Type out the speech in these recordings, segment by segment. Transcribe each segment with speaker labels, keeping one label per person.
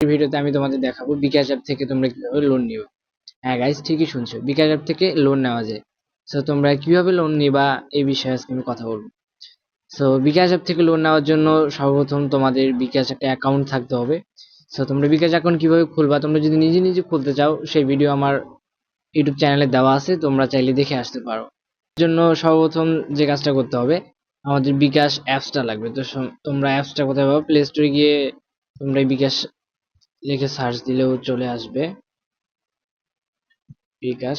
Speaker 1: এই ভিডিওতে আমি তোমাদের দেখাবো বিকাশ অ্যাপ থেকে তোমরা কীভাবে লোন নিবে হ্যাঁ গাইস ঠিকই শুনছো। বিকাশ অ্যাপ থেকে লোন নেওয়া যায়। সো তোমরা কীভাবে লোন নিবা এই বিষয়ে আজকে আমি কথা বলব। সো বিকাশ অ্যাপ থেকে লোন নেওয়ার জন্য সর্বপ্রথম তোমাদের বিকাশ একটা অ্যাকাউন্ট থাকতে হবে। সো তোমরা বিকাশ অ্যাকাউন্ট কীভাবে খুলবা, তোমরা যদি নিজে নিজে খুলতে চাও, সেই ভিডিও আমার ইউটিউব চ্যানেলে দেওয়া আছে, তোমরা চাইলে দেখে আসতে পারো। জন্য সর্বপ্রথম যে কাজটা করতে হবে, আমাদের বিকাশ অ্যাপসটা লাগবে। তো তোমরা অ্যাপসটা কোথায় পাবো? প্লে স্টোরে গিয়ে তোমরা বিকাশ লিখে সার্চ দিলেও চলে আসবে। বিকাশ।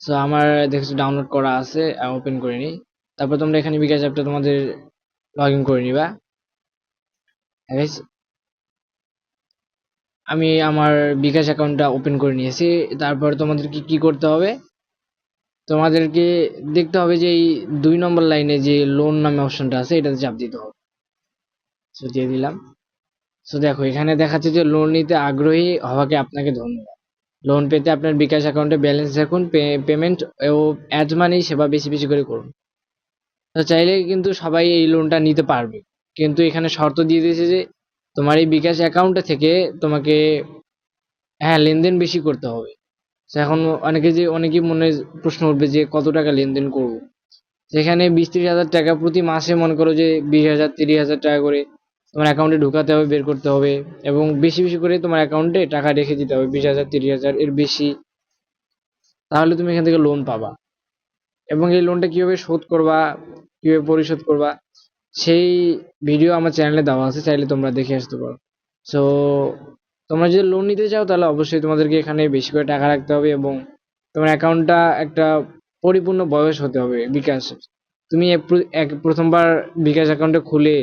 Speaker 1: সো আমার দেখছ ডাউনলোড করা আছে ওপেন করে নিই। তারপর তোমরা এখানে বিকাশ অ্যাপটা তোমাদের লগ ইন করে নিবা। আমি আমার বিকাশ অ্যাকাউন্টটা ওপেন করে নিয়েছি। তারপর তোমাদেরকে কি করতে হবে? তোমাদেরকে দেখতে হবে যে এই দুই নম্বর লাইনে যে লোন নামে অপশনটা আছে, এটাতে চাপ দিতে হবে। সো দিয়ে দিলাম। সো দেখো, এখানে দেখাচ্ছে যে লোন নিতে আগ্রহী হওয়াকে আপনাকে ধন্যবাদ। লোন পেতে আপনার বিকাশ অ্যাকাউন্টে ব্যালেন্স রাখুন পেমেন্ট ও অ্যাড মানি সেবা বেশি বেশি করে করুন। তো চাইলে কিন্তু সবাই এই লোনটা নিতে পারবে। কিন্তু এখানে শর্ত দিয়ে দিয়েছে যে তোমার এই বিকাশ অ্যাকাউন্টে থেকে তোমাকে হ্যাঁ লেনদেন বেশি করতে হবে। এখন অনেকে যে, অনেকেই মনে প্রশ্ন উঠবে যে কত টাকা লেনদেন করব? সেখানে বিশ ত্রিশ হাজার টাকা প্রতি মাসে মনে করো যে বিশ হাজার, তিরিশ হাজার টাকা করে তোমার অ্যাকাউন্টে ঢুকাতে হবে, বের করতে হবে এবং বেশি বেশি করে তোমার অ্যাকাউন্টে টাকা রেখে দিতে হবে, বিশ হাজার, তিরিশ হাজার এর বেশি। তাহলে তুমি এখান থেকে লোন পাবা। এবং এই লোনটা কীভাবে শোধ করবা, কীভাবে পরিশোধ করবা, সেই ভিডিও আমার চ্যানেলে দেওয়া আছে, চাইলে তোমরা দেখে আসতে পারো। সো তোমরা যদি লোন নিতে চাও, তাহলে অবশ্যই তোমাদেরকে এখানে বেশি করে টাকা রাখতে হবে এবং তোমার অ্যাকাউন্টটা একটা পরিপূর্ণ বয়স হতে হবে বিকাশ। তুমি প্রথমবার বিকাশ অ্যাকাউন্টে খুলে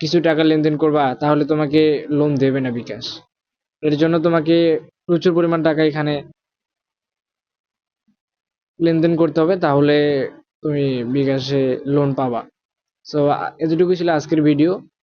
Speaker 1: কিছু টাকা লেনদেন করবা, তাহলে তোমাকে লোন দেবে না বিকাশ। এর জন্য তোমাকে প্রচুর পরিমাণ টাকা এখানে লেনদেন করতে হবে, তাহলে তুমি বিকাশে লোন পাবা। সো এতটুকু ছিল আজকের ভিডিও